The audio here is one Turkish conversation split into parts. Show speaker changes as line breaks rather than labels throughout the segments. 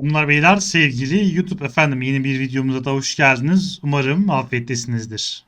Bunlar beyler sevgili YouTube efendim yeni bir videomuza da hoş geldiniz. Umarım afiyettesinizdir.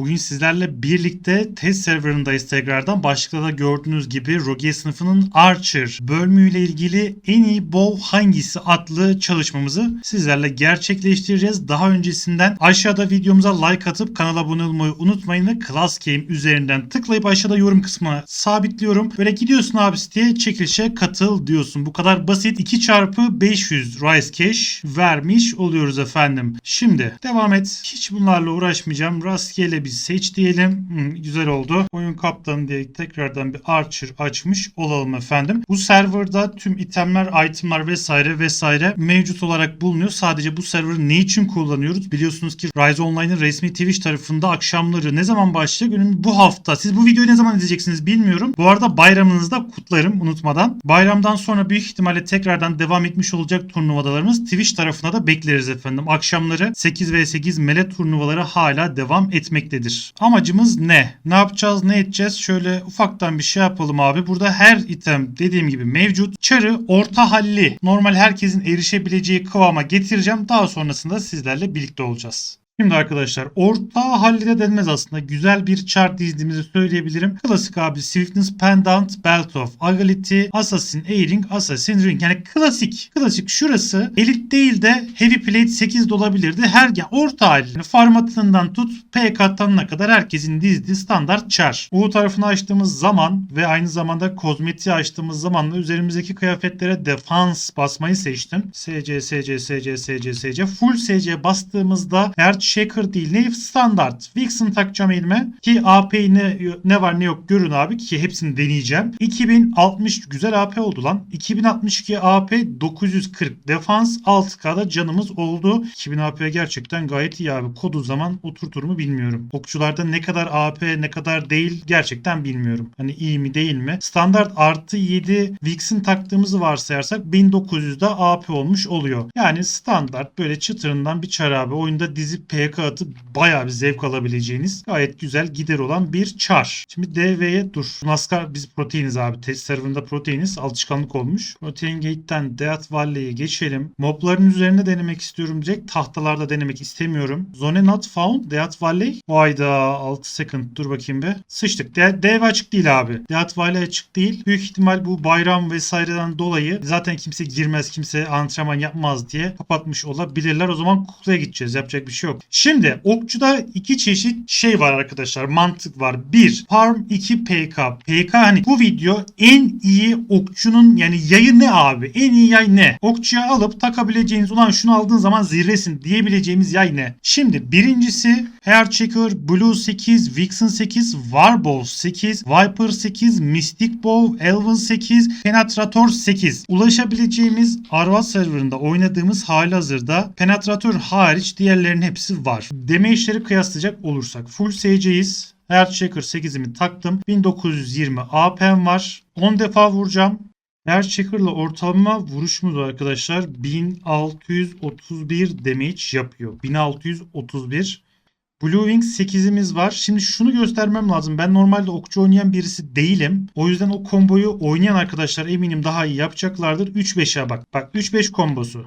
Bugün sizlerle birlikte test serverındayız tekrardan. Başlıkta da gördüğünüz gibi Rogue sınıfının Archer bölümüyle ilgili en iyi bow hangisi adlı çalışmamızı sizlerle gerçekleştireceğiz. Daha öncesinden aşağıda videomuza like atıp kanala abone olmayı unutmayın ve Class Game üzerinden tıklayıp aşağıda yorum kısmına sabitliyorum. Böyle gidiyorsun abi siteye çekilişe katıl diyorsun. Bu kadar basit 2 çarpı 500 Rise Cash vermiş oluyoruz efendim. Şimdi devam et. Hiç bunlarla uğraşmayacağım. Rastgele bir seç diyelim. Hı, güzel oldu. Oyun kaptanı diye tekrardan bir Archer açmış olalım efendim. Bu serverda tüm itemler, itemler vesaire vesaire mevcut olarak bulunuyor. Sadece bu serverı ne için kullanıyoruz? Biliyorsunuz ki Rise Online'ın resmi Twitch tarafında akşamları ne zaman başlayacak? Önüm bu hafta. Siz bu videoyu ne zaman izleyeceksiniz bilmiyorum. Bu arada bayramınızı da kutlarım unutmadan. Bayramdan sonra büyük ihtimalle tekrardan devam etmiş olacak turnuvalarımız Twitch tarafına da bekleriz efendim. Akşamları 8 v 8 mele turnuvaları hala devam etmektedir. Amacımız ne? Ne yapacağız? Ne edeceğiz? Şöyle ufaktan bir şey yapalım abi. Burada her item dediğim gibi mevcut. Çarı orta halli. Normal herkesin erişebileceği kıvama getireceğim. Daha sonrasında sizlerle birlikte olacağız. Şimdi arkadaşlar orta hallide denmez aslında. Güzel bir chart dizdiğimizi söyleyebilirim. Klasik abi Swiftness Pendant, Belt of Agility, Assassin A-Ring, Assassin Ring. Yani klasik. Klasik şurası elit değil de Heavy Plate 8 de olabilirdi. Her ya orta halli. Yani formatından tut PK tanına kadar herkesin dizdiği standart char. U tarafını açtığımız zaman ve aynı zamanda kozmetiği açtığımız zaman da üzerimizdeki kıyafetlere defans basmayı seçtim. SC, SC, SC, SC, SC. Full SC bastığımızda eğer Shaker değil ne standart. Vixen takacağım elime ki AP ne, ne var ne yok görün abi ki hepsini deneyeceğim. 2060 güzel AP oldu lan. 2062 AP 940 defans 6K'da canımız oldu. 2000 AP gerçekten gayet iyi abi. Kodu zaman oturtur mu bilmiyorum. Okçularda ne kadar AP ne kadar değil gerçekten bilmiyorum. Hani iyi mi değil mi? Standart artı 7 Vixen taktığımızı varsayarsak 1900'de AP olmuş oluyor. Yani standart böyle çıtırından bir çar abi. Oyunda dizip PK atıp bayağı bir zevk alabileceğiniz gayet güzel gider olan bir çar. Şimdi DV'ye dur. NASCAR biz proteiniz abi. Test serverında proteiniz. Alışkanlık olmuş. Protein Gate'den Death Valley'e geçelim. Mobların üzerinde denemek istiyorum direkt. Tahtalarda denemek istemiyorum. Zone not found. Death Valley. Vayda 6 second. Dur bakayım bir. Sıçtık. DV açık değil abi. Death Valley açık değil. Büyük ihtimal bu bayram vesaireden dolayı zaten kimse girmez, kimse antrenman yapmaz diye kapatmış olabilirler. O zaman kuklaya gideceğiz. Yapacak bir şey yok. Şimdi okçuda iki çeşit şey var arkadaşlar. Mantık var. Bir Farm 2 PK. PK hani bu video en iyi okçunun yani yayı ne abi? En iyi yay ne? Okçuya alıp takabileceğiniz ulan şunu aldığın zaman zirvesin diyebileceğimiz yay ne? Şimdi birincisi Hair Checker, Blue 8, Vixen 8, Warbow 8, Viper 8, Mystic Bow, Elven 8, Penetrator 8. Ulaşabileceğimiz Arvat serverında oynadığımız hali hazırda Penetratör hariç diğerlerinin hepsi var. Damage'leri kıyaslayacak olursak Full SC'yiz. Checker 8'imi taktım. 1920 AP'm var. 10 defa vuracağım. Hair Checker'la ortalama vuruşumuz arkadaşlar 1631 damage yapıyor. 1631 Blue Wing 8'imiz var. Şimdi şunu göstermem lazım. Ben normalde okçu oynayan birisi değilim. O yüzden o komboyu oynayan arkadaşlar eminim daha iyi yapacaklardır. 3-5'e bak. Bak 3-5 kombosu.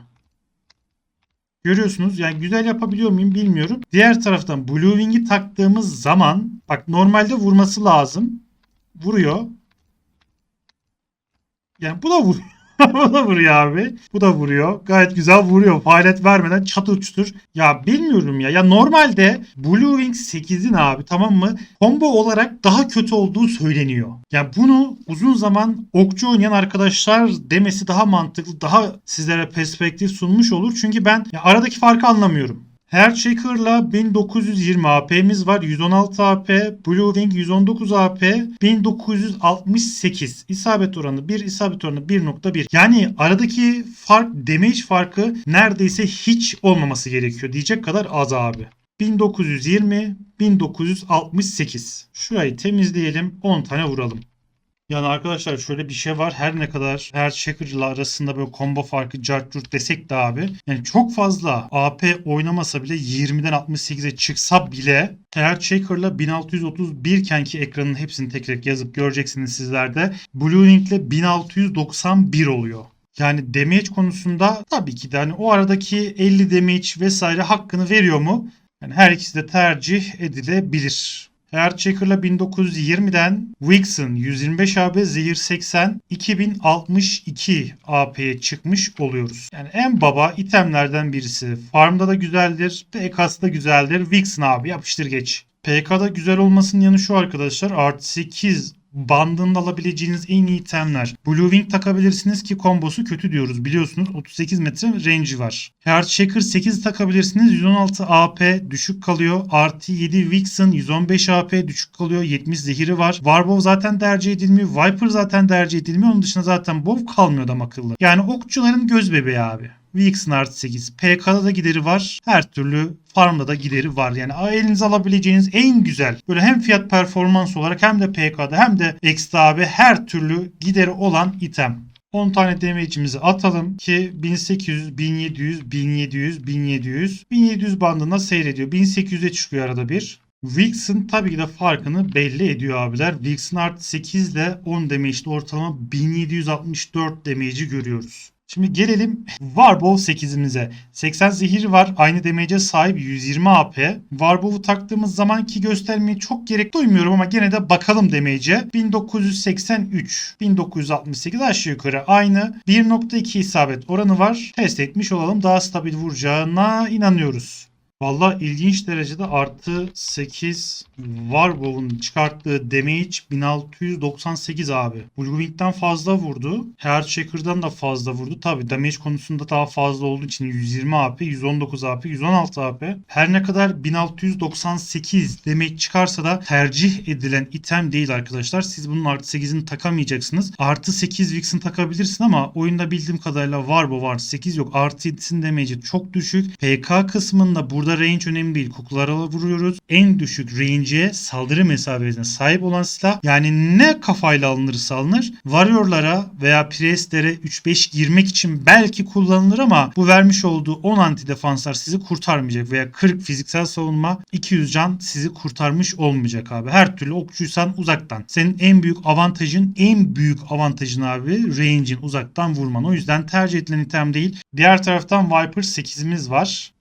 Görüyorsunuz yani güzel yapabiliyor muyum bilmiyorum. Diğer taraftan Blue Wing'i taktığımız zaman bak normalde vurması lazım. Vuruyor. Yani bu da vuruyor. bu da vuruyor abi. Bu da vuruyor. Gayet güzel vuruyor. Faaliyet vermeden çatır çutur. Ya bilmiyorum ya. Ya normalde Blue Wing 8'in abi tamam mı? Combo olarak daha kötü olduğu söyleniyor. Ya bunu uzun zaman okçu oynayan arkadaşlar demesi daha mantıklı. Daha sizlere perspektif sunmuş olur. Çünkü ben ya aradaki farkı anlamıyorum. Hair Checker'la 1920 AP'miz var. 116 AP. Blue Wing 119 AP. 1968. İsabet oranı 1, isabet oranı 1.1. Yani aradaki fark, damage farkı neredeyse hiç olmaması gerekiyor diyecek kadar az abi. 1920, 1968. Şurayı temizleyelim. 10 tane vuralım. Yani arkadaşlar şöyle bir şey var. Her ne kadar her Checker'la arasında böyle combo farkı cart desek de abi. Yani çok fazla AP oynamasa bile 20'den 68'e çıksa bile eğer Checker'la 1631 iken ki ekranın hepsini tek tek yazıp göreceksiniz sizlerde. Blue Link'le 1691 oluyor. Yani damage konusunda tabii ki de hani o aradaki 50 damage vesaire hakkını veriyor mu? Yani her ikisi de tercih edilebilir. Eğer Checker'la 1920'den Wixen 125 AB, Zehir 80, 2062 AP'ye çıkmış oluyoruz. Yani en baba itemlerden birisi. Farmda da güzeldir, PK'sı da güzeldir. Wixen abi yapıştır geç. PK'da güzel olmasının yanı şu arkadaşlar. Artı 8 bandında alabileceğiniz en iyi itemler. Blue Wing takabilirsiniz ki kombosu kötü diyoruz biliyorsunuz 38 metre range'i var. Heart Shaker 8 takabilirsiniz 116 AP düşük kalıyor. Artı 7 Vixen 115 AP düşük kalıyor. 70 zehiri var. Warbow zaten tercih edilmiyor. Viper zaten tercih edilmiyor. Onun dışında zaten Bow kalmıyor adam akıllı. Yani okçuların göz bebeği abi. Vixen artı 8. PK'da da gideri var. Her türlü farmda da gideri var. Yani elinize alabileceğiniz en güzel böyle hem fiyat performans olarak hem de PK'da hem de ekstra abi her türlü gideri olan item. 10 tane damage'imizi atalım ki 1800, 1700, 1700, 1700, 1700 bandında seyrediyor. 1800'e çıkıyor arada bir. Wilson tabii ki de farkını belli ediyor abiler. Wilson artı 8 ile 10 damage'de ortalama 1764 damage'i görüyoruz. Şimdi gelelim Warbow 8'imize. 80 zehir var. Aynı damage'e sahip 120 AP. Warbow'u taktığımız zaman ki göstermeyi çok gerek duymuyorum ama gene de bakalım damage'e. 1983, 1968 aşağı yukarı aynı. 1.2 isabet oranı var. Test etmiş olalım. Daha stabil vuracağına inanıyoruz. Valla ilginç derecede artı 8 Warbow'un çıkarttığı damage 1698 abi. Bullwing'den fazla vurdu. Heartshacker'dan da fazla vurdu. Tabi damage konusunda daha fazla olduğu için 120 AP, 119 AP, 116 AP. Her ne kadar 1698 damage çıkarsa da tercih edilen item değil arkadaşlar. Siz bunun artı 8'ini takamayacaksınız. Artı 8 Vixen takabilirsin ama oyunda bildiğim kadarıyla Warbow var. 8 yok. Artı 7'sin damage'i çok düşük. PK kısmında burada range önemli değil. Kukulara vuruyoruz. En düşük range'e saldırı mesafesine sahip olan silah yani ne kafayla alınırsa alınır. Warrior'lara veya Priest'lere 3-5 girmek için belki kullanılır ama bu vermiş olduğu 10 anti defanslar sizi kurtarmayacak veya 40 fiziksel savunma 200 can sizi kurtarmış olmayacak abi. Her türlü okçuysan uzaktan. Senin en büyük avantajın en büyük avantajın abi range'in uzaktan vurman. O yüzden tercih edilen item değil. Diğer taraftan Viper 8'imiz var.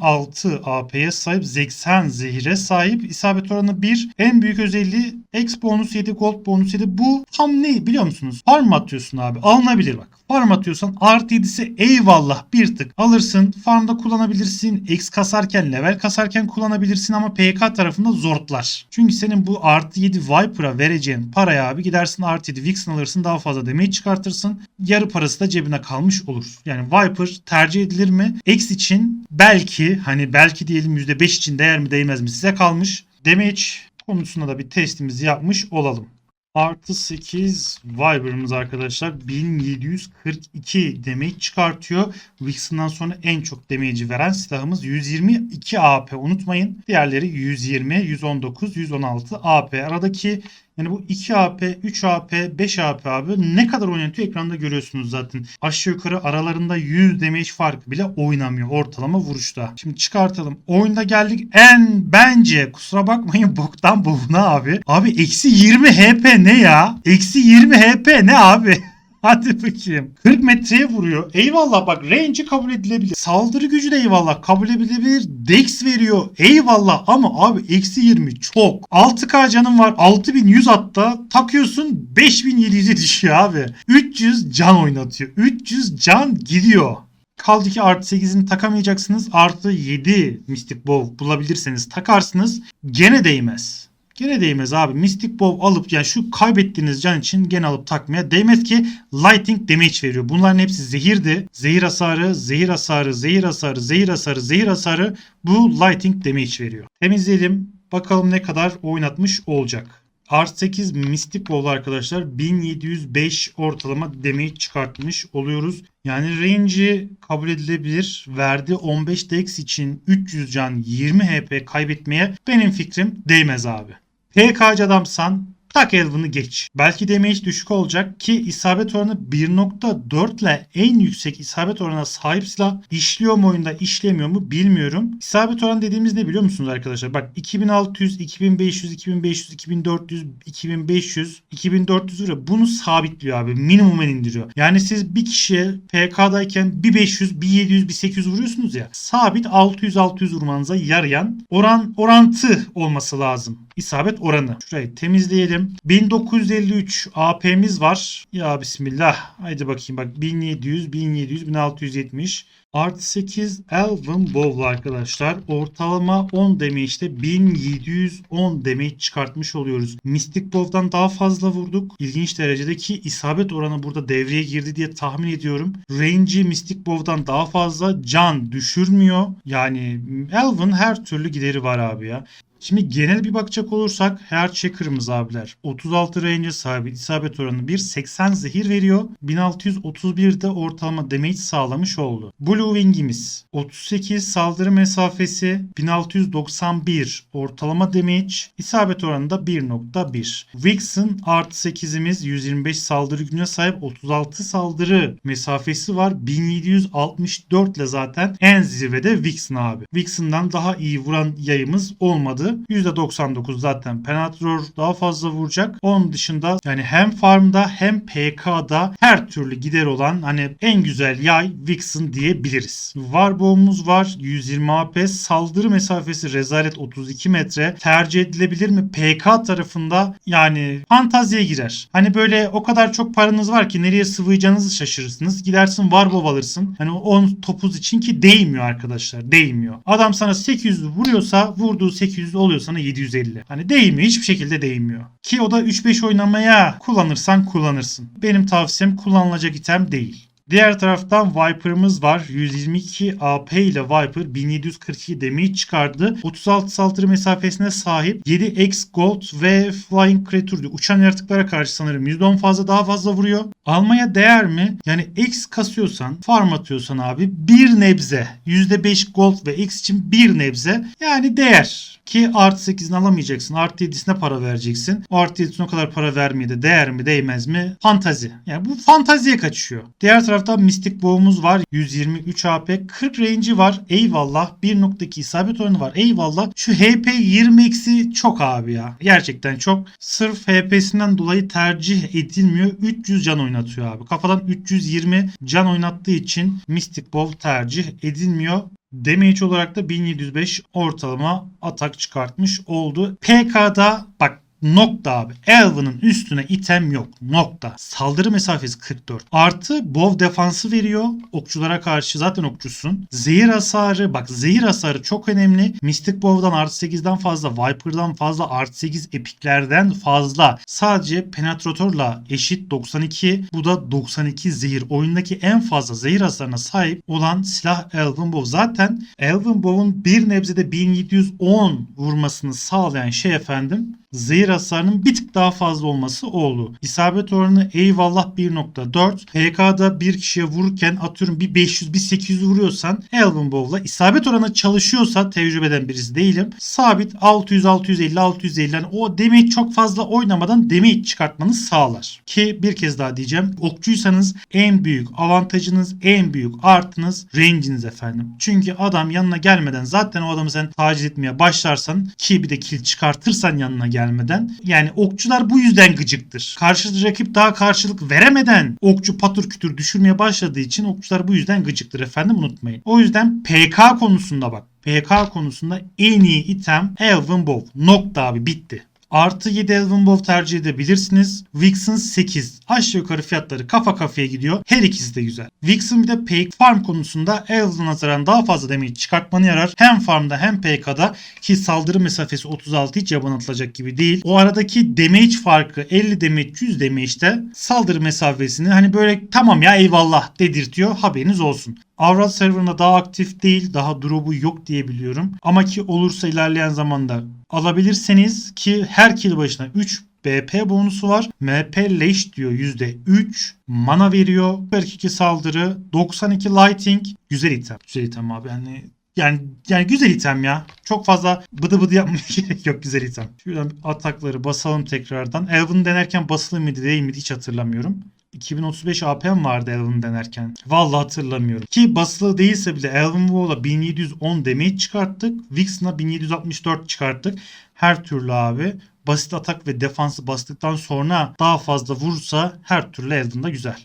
2016 AP'ye sahip 80 zehire sahip isabet oranı 1. En büyük özelliği X bonus 7 gold bonus 7. Bu tam ne biliyor musunuz? Farm atıyorsun abi. Alınabilir bak. Farm atıyorsan artı 7'si eyvallah bir tık alırsın. Farmda kullanabilirsin. X kasarken level kasarken kullanabilirsin ama PK tarafında zortlar. Çünkü senin bu artı 7 Viper'a vereceğin paraya abi gidersin artı 7 Vixen alırsın daha fazla damage çıkartırsın. Yarı parası da cebine kalmış olur. Yani Viper tercih edilir mi? X için belki hani belki diyelim %5 için değer mi değmez mi size kalmış. Damage konusunda da bir testimizi yapmış olalım. Artı 8 Viber'ımız arkadaşlar 1742 damage çıkartıyor. Vixen'dan sonra en çok damage'i veren silahımız 122 AP unutmayın. Diğerleri 120, 119, 116 AP. Aradaki yani bu 2 AP, 3 AP, 5 AP abi ne kadar oynatıyor ekranda görüyorsunuz zaten. Aşağı yukarı aralarında 100 damage farkı bile oynamıyor ortalama vuruşta. Şimdi çıkartalım. Oyunda geldik en bence kusura bakmayın boktan bobuna abi. Abi eksi 20 HP ne ya? Eksi 20 HP ne abi? Hadi bakayım. 40 metreye vuruyor. Eyvallah bak range'i kabul edilebilir. Saldırı gücü de eyvallah kabul edilebilir. Dex veriyor. Eyvallah ama abi eksi 20 çok. 6k canım var. 6100 hatta takıyorsun 5700'e düşüyor abi. 300 can oynatıyor. 300 can gidiyor. Kaldı ki artı 8'ini takamayacaksınız. Artı 7 Mystic Bow bulabilirseniz takarsınız. Gene değmez. Gene değmez abi. Mystic Bow alıp yani şu kaybettiğiniz can için gene alıp takmaya değmez ki Lighting damage veriyor. Bunların hepsi zehirdi. Zehir hasarı, zehir hasarı, zehir hasarı, zehir hasarı, zehir hasarı bu Lighting damage veriyor. Temizleyelim. Bakalım ne kadar oynatmış olacak. Art 8 Mystic Bowl arkadaşlar 1705 ortalama damage çıkartmış oluyoruz. Yani range'i kabul edilebilir. Verdi 15 dex için 300 can 20 HP kaybetmeye benim fikrim değmez abi. PK'cı adamsan Tak Elven'ı geç. Belki damage düşük olacak ki isabet oranı 1.4 ile en yüksek isabet oranına sahip silah işliyor mu oyunda işlemiyor mu bilmiyorum. İsabet oranı dediğimiz ne biliyor musunuz arkadaşlar? Bak 2600, 2500, 2500, 2400, 2500, 2400 lira bunu sabitliyor abi. Minimum indiriyor. Yani siz bir kişiye PK'dayken bir 500, bir 700, bir 800 vuruyorsunuz ya. Sabit 600-600 vurmanıza yarayan oran orantı olması lazım. İsabet oranı. Şurayı temizleyelim. 1953 AP'miz var. Ya bismillah. Haydi bakayım bak 1700, 1700, 1670. Artı 8 Elven Bowl arkadaşlar. Ortalama 10 damage'de 1710 damage çıkartmış oluyoruz. Mystic Bow'dan daha fazla vurduk. İlginç derecedeki isabet oranı burada devreye girdi diye tahmin ediyorum. Range'i Mystic Bow'dan daha fazla can düşürmüyor. Yani Elven her türlü gideri var abi ya. Şimdi genel bir bakacak olursak her checker'ımız abiler 36 range sahibi isabet oranı 1.80 zehir veriyor. 1631 de ortalama damage sağlamış oldu. Blue Wing'imiz 38 saldırı mesafesi 1691 ortalama damage isabet oranı da 1.1. Vixen artı 8'imiz 125 saldırı gücüne sahip 36 saldırı mesafesi var. 1764 ile zaten en zirvede Vixen abi. Vixen'dan daha iyi vuran yayımız olmadı. %99 zaten penetrör daha fazla vuracak. Onun dışında yani hem farmda hem PK'da her türlü gider olan hani en güzel yay Vixen diyebiliriz. Warbow'umuz var. 120 AP saldırı mesafesi rezalet 32 metre. Tercih edilebilir mi? PK tarafında yani fantaziye girer. Hani böyle o kadar çok paranız var ki nereye sıvayacağınızı şaşırırsınız. Gidersin Warbow alırsın. Hani 10 topuz için ki değmiyor arkadaşlar. Değmiyor. Adam sana 800 vuruyorsa vurduğu 800 oluyor sana 750. Hani değmiyor. Hiçbir şekilde değmiyor. Ki o da 3-5 oynamaya kullanırsan kullanırsın. Benim tavsiyem kullanılacak item değil. Diğer taraftan Viper'ımız var. 122 AP ile Viper 1742 damage çıkardı. 36 saldırı mesafesine sahip 7x gold ve flying creature diyor. Uçan yaratıklara karşı sanırım %10 fazla daha fazla vuruyor. Almaya değer mi? Yani x kasıyorsan, farm atıyorsan abi bir nebze %5 gold ve x için bir nebze yani değer. Ki artı 8'ini alamayacaksın. Artı 7'sine para vereceksin. O artı 7'sine o kadar para vermeye de değer mi değmez mi? Fantazi. Yani bu fantaziye kaçıyor. Diğer taraftan Mystic Bow'umuz var. 123 AP. 40 range'i var. Eyvallah. 1.2 isabet oranı var. Eyvallah. Şu HP 20x'i çok abi ya. Gerçekten çok. Sırf HP'sinden dolayı tercih edilmiyor. 300 can oynatıyor abi. Kafadan 320 can oynattığı için Mystic Bow tercih edilmiyor. Damage olarak da 1705 ortalama atak çıkartmış oldu. PK'da bak Nokta abi. Elven'ın üstüne item yok. Nokta. Saldırı mesafesi 44. Artı bow defansı veriyor. Okçulara karşı zaten okçusun. Zehir hasarı bak zehir hasarı çok önemli. Mystic Bow'dan artı 8'den fazla. Viper'dan fazla. Artı 8 epiklerden fazla. Sadece penetratorla eşit 92. Bu da 92 zehir. Oyundaki en fazla zehir hasarına sahip olan silah Elven Bow. Zaten Elven Bow'un bir nebzede 1710 vurmasını sağlayan şey efendim zehir hasarının bir tık daha fazla olması oldu. İsabet oranı eyvallah 1.4. PK'da bir kişiye vururken atıyorum bir 500 bir 800 vuruyorsan Elven Bow'la isabet oranı çalışıyorsa tecrübeden birisi değilim. Sabit 600 650 650 yani o damage çok fazla oynamadan damage çıkartmanı sağlar. Ki bir kez daha diyeceğim. Okçuysanız en büyük avantajınız, en büyük artınız range'iniz efendim. Çünkü adam yanına gelmeden zaten o adamı sen taciz etmeye başlarsan ki bir de kill çıkartırsan yanına gelmeden yani okçular bu yüzden gıcıktır. Karşı rakip daha karşılık veremeden okçu patır kütür düşürmeye başladığı için okçular bu yüzden gıcıktır efendim unutmayın. O yüzden PK konusunda bak PK konusunda en iyi item Elven Bow. Nokta abi bitti. Artı 7 Elven Bow tercih edebilirsiniz. Vixen 8. Aşağı yukarı fiyatları kafa kafaya gidiyor. Her ikisi de güzel. Vixen bir de Pake Farm konusunda Elven nazaran daha fazla damage çıkartmanı yarar. Hem farmda hem PK'da ki saldırı mesafesi 36 hiç yaban atılacak gibi değil. O aradaki damage farkı 50 damage 100 damage'de saldırı mesafesini hani böyle tamam ya eyvallah dedirtiyor haberiniz olsun. Avral serverında daha aktif değil, daha drop'u yok diye biliyorum. Ama ki olursa ilerleyen zamanda alabilirseniz ki her kill başına 3 BP bonusu var. MP leş diyor %3. Mana veriyor. 42 saldırı. 92 lighting. Güzel item. Güzel item abi. Yani Yani yani güzel item ya. Çok fazla bıdı bıdı yapmaya gerek yok güzel item. Şuradan atakları basalım tekrardan. Elven denerken basılı mıydı değil miydi hiç hatırlamıyorum. 2035 AP'm vardı Elven denerken. Vallahi hatırlamıyorum. Ki basılı değilse bile Elven Wall'a 1710 damage çıkarttık. Vixen'a 1764 çıkarttık. Her türlü abi basit atak ve defansı bastıktan sonra daha fazla vurursa her türlü Elven'da güzel.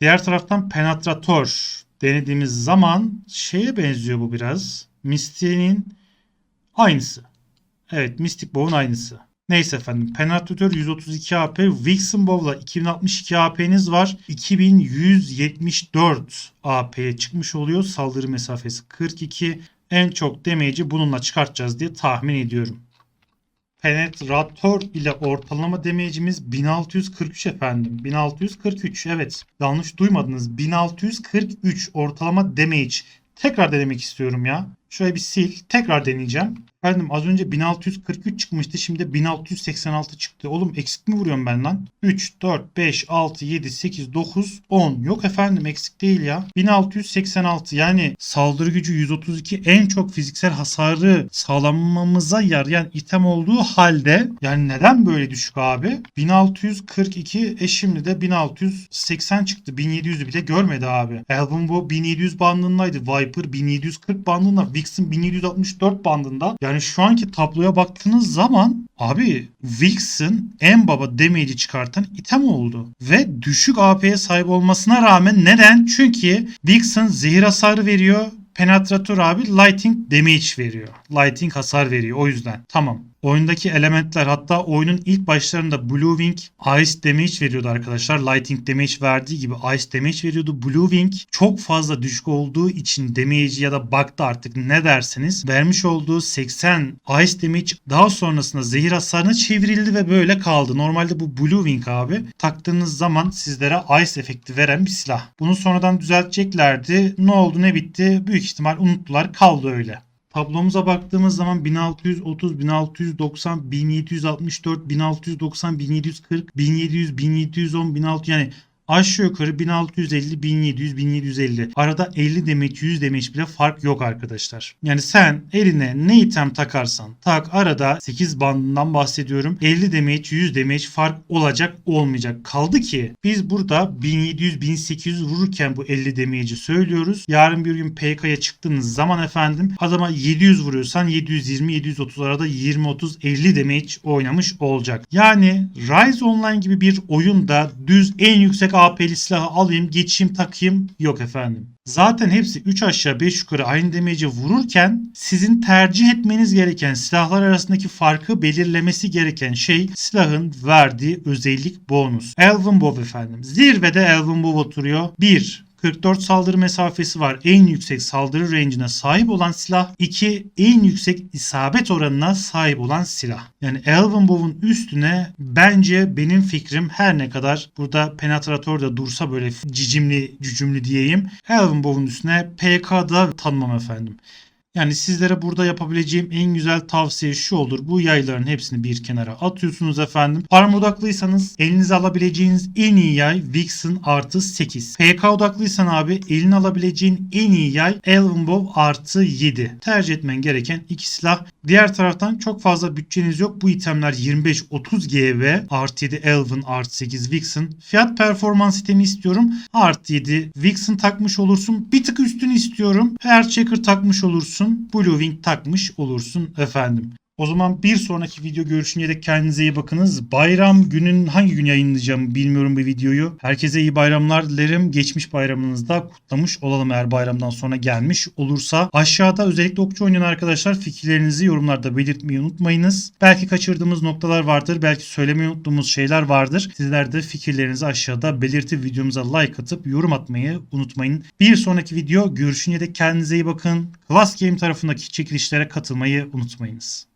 Diğer taraftan Penetrator denediğimiz zaman şeye benziyor bu biraz. Mystic'in aynısı. Evet Mystic Bow'un aynısı. Neyse efendim Penetrator 132 AP, Vixen Bow'la 2062 AP'niz var. 2174 AP'ye çıkmış oluyor. Saldırı mesafesi 42. En çok damage'i bununla çıkartacağız diye tahmin ediyorum. Penetrator ile ortalama damage'imiz 1643 efendim. 1643 evet. Yanlış duymadınız. 1643 ortalama damage. Tekrar denemek istiyorum ya. Şöyle bir sil. Tekrar deneyeceğim. Efendim az önce 1643 çıkmıştı. Şimdi 1686 çıktı. Oğlum eksik mi vuruyorum ben lan? 3, 4, 5, 6, 7, 8, 9, 10. Yok efendim eksik değil ya. 1686 yani saldırı gücü 132 en çok fiziksel hasarı sağlamamıza yarayan item olduğu halde yani neden böyle düşük abi? 1642 e şimdi de 1680 çıktı. 1700'ü bile görmedi abi. Elvin bu 1700 bandındaydı. Viper 1740 bandında. Vixen 1764 bandında. Yani şu anki tabloya baktığınız zaman abi Vixen en baba damage'i çıkartan item oldu. Ve düşük AP'ye sahip olmasına rağmen neden? Çünkü Vixen zehir hasarı veriyor. Penetratör abi lighting damage veriyor. Lighting hasar veriyor o yüzden. Tamam. Oyundaki elementler hatta oyunun ilk başlarında Blue Wing Ice Damage veriyordu arkadaşlar. Lighting Damage verdiği gibi Ice Damage veriyordu. Blue Wing çok fazla düşük olduğu için damage'i ya da bug'da artık ne derseniz vermiş olduğu 80 Ice Damage daha sonrasında zehir hasarına çevrildi ve böyle kaldı. Normalde bu Blue Wing abi taktığınız zaman sizlere Ice efekti veren bir silah. Bunu sonradan düzelteceklerdi. Ne oldu ne bitti büyük ihtimal unuttular kaldı öyle. Tablomuza baktığımız zaman 1630, 1690, 1764, 1690, 1740, 1700, 1710, 1600 yani aşağı yukarı 1650, 1700, 1750. Arada 50 demek 100 demek bile fark yok arkadaşlar. Yani sen eline ne item takarsan tak arada 8 bandından bahsediyorum. 50 demek 100 demek fark olacak olmayacak. Kaldı ki biz burada 1700, 1800 vururken bu 50 demeci söylüyoruz. Yarın bir gün PK'ya çıktığınız zaman efendim adama 700 vuruyorsan 720, 730 arada 20, 30, 50 damage oynamış olacak. Yani Rise Online gibi bir oyunda düz en yüksek AP'li silahı alayım, geçeyim, takayım yok efendim. Zaten hepsi 3 aşağı 5 yukarı aynı damage'e vururken sizin tercih etmeniz gereken silahlar arasındaki farkı belirlemesi gereken şey silahın verdiği özellik bonus. Elven Bow efendim. Zirvede Elven Bow oturuyor. 1. 44 saldırı mesafesi var. En yüksek saldırı range'ine sahip olan silah. 2. En yüksek isabet oranına sahip olan silah. Yani Elven Bow'un üstüne bence benim fikrim her ne kadar burada Penetrator da dursa böyle cicimli cücümlü diyeyim. Elven Bow'un üstüne PK'da tanımam efendim. Yani sizlere burada yapabileceğim en güzel tavsiye şu olur. Bu yayların hepsini bir kenara atıyorsunuz efendim. Farm odaklıysanız elinize alabileceğiniz en iyi yay Vixen artı 8. PK odaklıysan abi eline alabileceğin en iyi yay Elven Bow artı 7. Tercih etmen gereken iki silah. Diğer taraftan çok fazla bütçeniz yok. Bu itemler 25-30 GV artı 7 Elven artı 8 Vixen. Fiyat performans itemi istiyorum. Artı 7 Vixen takmış olursun. Bir tık üstünü istiyorum. Her checker takmış olursun. Blue Wing takmış olursun efendim. O zaman bir sonraki video görüşünceye dek kendinize iyi bakınız. Bayram günün hangi gün yayınlayacağım bilmiyorum bu videoyu. Herkese iyi bayramlar dilerim. Geçmiş bayramınızda kutlamış olalım eğer bayramdan sonra gelmiş olursa. Aşağıda özellikle okçu oynayan arkadaşlar fikirlerinizi yorumlarda belirtmeyi unutmayınız. Belki kaçırdığımız noktalar vardır. Belki söylemeyi unuttuğumuz şeyler vardır. Sizler de fikirlerinizi aşağıda belirtip videomuza like atıp yorum atmayı unutmayın. Bir sonraki video görüşünceye dek kendinize iyi bakın. Class Game tarafındaki çekilişlere katılmayı unutmayınız.